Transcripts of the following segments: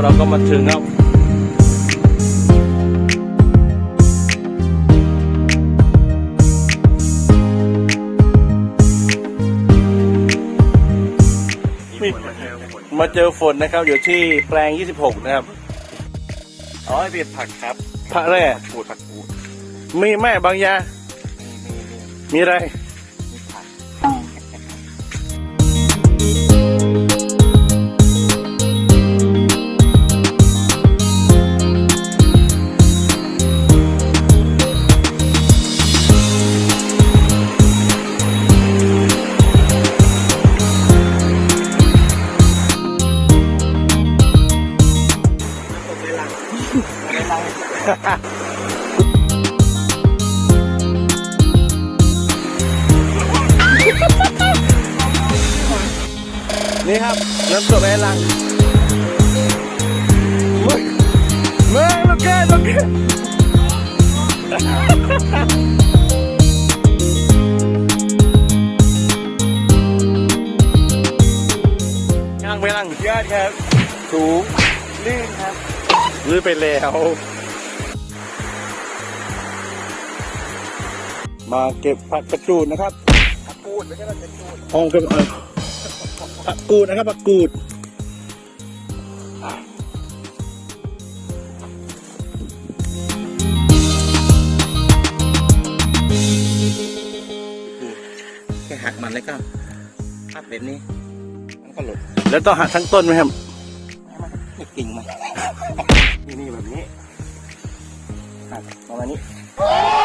เราก็มาถึงครับมาเจอฝนนะครับ อยู่ที่แปลง 26 นะครับ อ๋อเรียนผักครับพระแร่ปูดผักปูดมีแม่บางยา มีมีมี มีอะไร นี่ครับน้ำตกแม่ลังมึงมึงลูกแก้ลูกแก้ย่างไปลังยอดครับ สูงลื่นครับ ลื้อไปแล้ว มาเก็บผักกระจูดนะครับผักปูดไม่ใช่เราจะปูดห้องเก็บเออผักกูดนะครับผักกูดแค่หักมันแล้วก็พับแบบนี้มันก็หลุดแล้วต้องหักทั้งต้นไหมครับนี่กิ่งมันนี่นี่แบบนี้หักประมาณนี้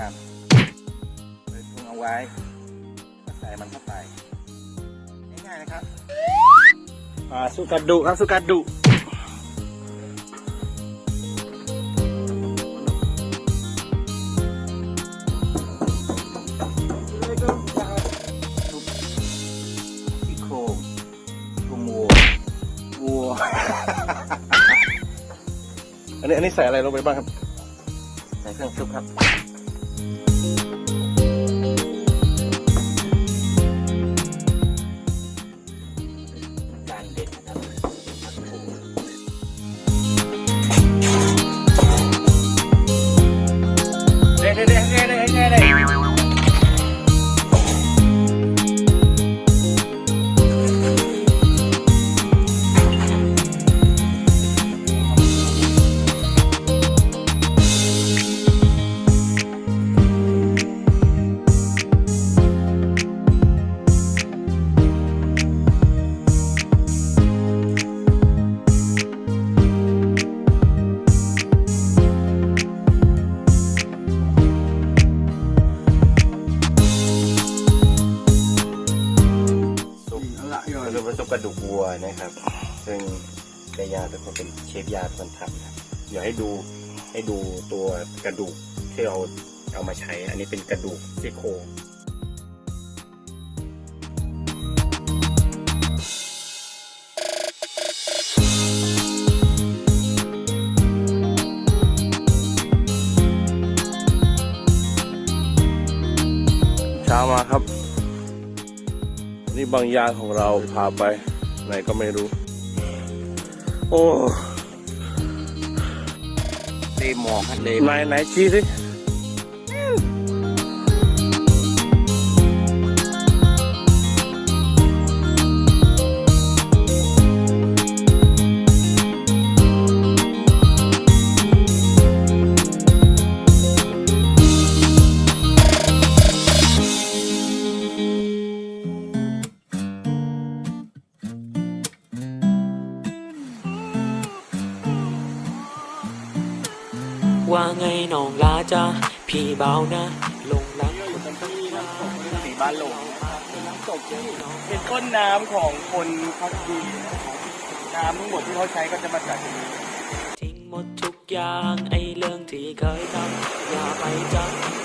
ในกำเลยพุงเอาไว้ใส่มันเข้าไปง่ายๆนะครับอาสุกัดดุครับสุกัดดุซี่โครงซี่โครงวัววัว อันนี้อันนี้ใส่อะไรลงไปบ้างครับ ใส่เครื่องซุปครับ เด้เด้ วนะครับ ซึ่งเจยาเป็นคนเป็นเชฟยาเป็นคนทำนะเดี๋ยวให้ดูให้ดูตัวกระดูกที่เราเอามาใช้ อันนี้เป็นกระดูกซี่โครงเช้ามาครับ นี่บางยางของเราพาไป ไหนก็ไม่รู้ โอ้เลหมอกครับเลไหนไหนชี้สิ ว่าไงน้องลาจ้าพี่เบานะ ลงรักคนตั้งนานสีบ้านหลงน้ำตกเป็นต้นน้ำของคนพักดีนะครับน้ำทั้งหมดที่เขาใช้ก็จะมาจากที่นี่ทิ้งหมดทุกอย่างไอ้เรื่องที่เคยทำอย่าไปจำ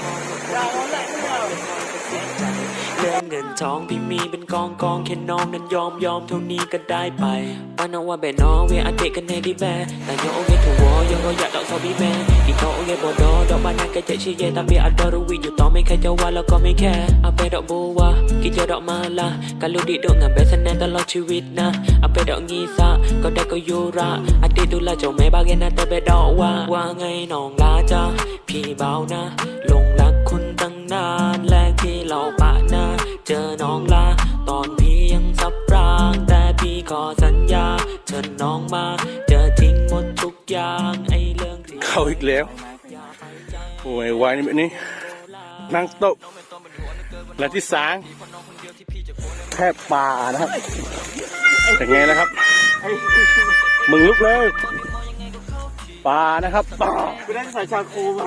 ไม่ เงินทองพี่มีเป็นกองกองแค่น้องนั้นยอมยอมเท่านี้ก็ได้ไปป้าน้องว่าเบนอเวอาเดกันในที่แบแต่ยโอเกถูวอยังก็อยากดอกซอบีแม่อีโตโอเกบอดอดอกบานาก็จะชี้เยตามเบียอดอรูวีอยู่ต่อไม่แค่จะว่าแล้วก็ไม่แค่เอาไปดอกบัวกินเจอดอกมาละการลูกดีดวงงานเบสแนนตลอดชีวิตนะเอาไปดอกงีซะก็ได้ก็ยูระอดีตดูแลเจ้าแม่บาเกนนะแต่เบดอกว่าว่าไงน้องลาจ้าพี่เบานะ ลงรักคุณตั้งนานแรกที่เราปะหน้า เจอน้องลา ตอนพี่ยังสับราง แต่พี่ขอสัญญา เชิญน้องมาจะทิ้งหมดทุกอย่างไอ้เรื่องที่เข้าอีกแล้วโอ้ยวายนี่แบบนี้นั่งโต๊ะและที่สางแค่ป่านะครับเป็นไงนะครับ มึงลุกเลยป่านะครับป่าไม่ได้ใส่ชาโคมา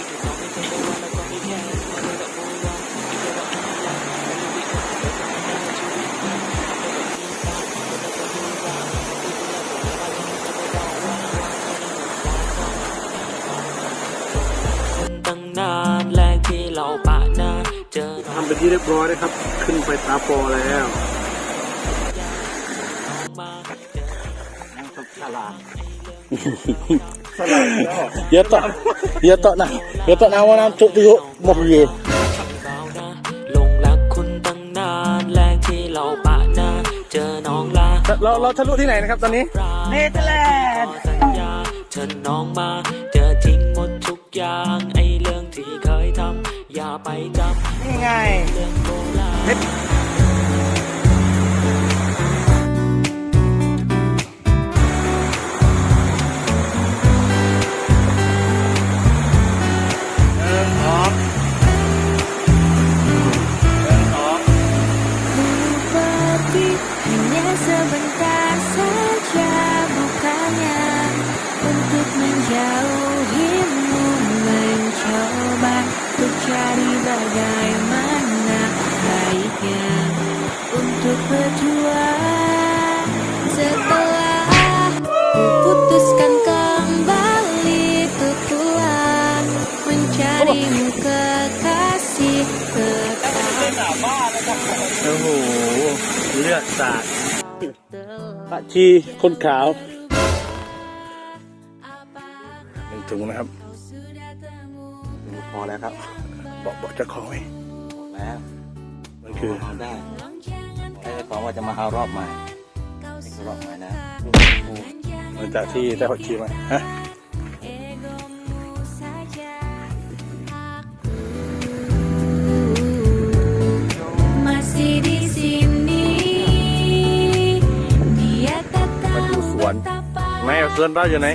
เป็นที่เรียบร้อยนะครับ ขึ้นไปตาปอแล้วมานั่งตกฉลาดอย่าต่ออย่าต่อนะอย่าต่อนะว่าน้ำจุกจุกหมดอยู่เบานะหลงรักคุณตั้งนานแรกที่เราปะหน้าเจอน้องลาเราเราทะลุที่ไหนนะครับตอนนี้ เนเธอร์แลนด์สัญญาเชิญน้องมาเจอทิ้งหมดทุกอย่างไอ้เรื่องที่เคยทำ อย่าไปจนี่ไงำเรื่องโบราณ เลือดสาดปะชีคนขาวหนึ่งถุงนะครับ พอแล้วครับ บอกบอกเจะของไว้แล้วมันคือเอาได้ไอ้ของว่าจะมาเอารอบใหม่นี่คือรอบใหม่นะหลังจากที่ได้หดชีมาฮะ อน ไม่เอาเสื้อนได้ยังไง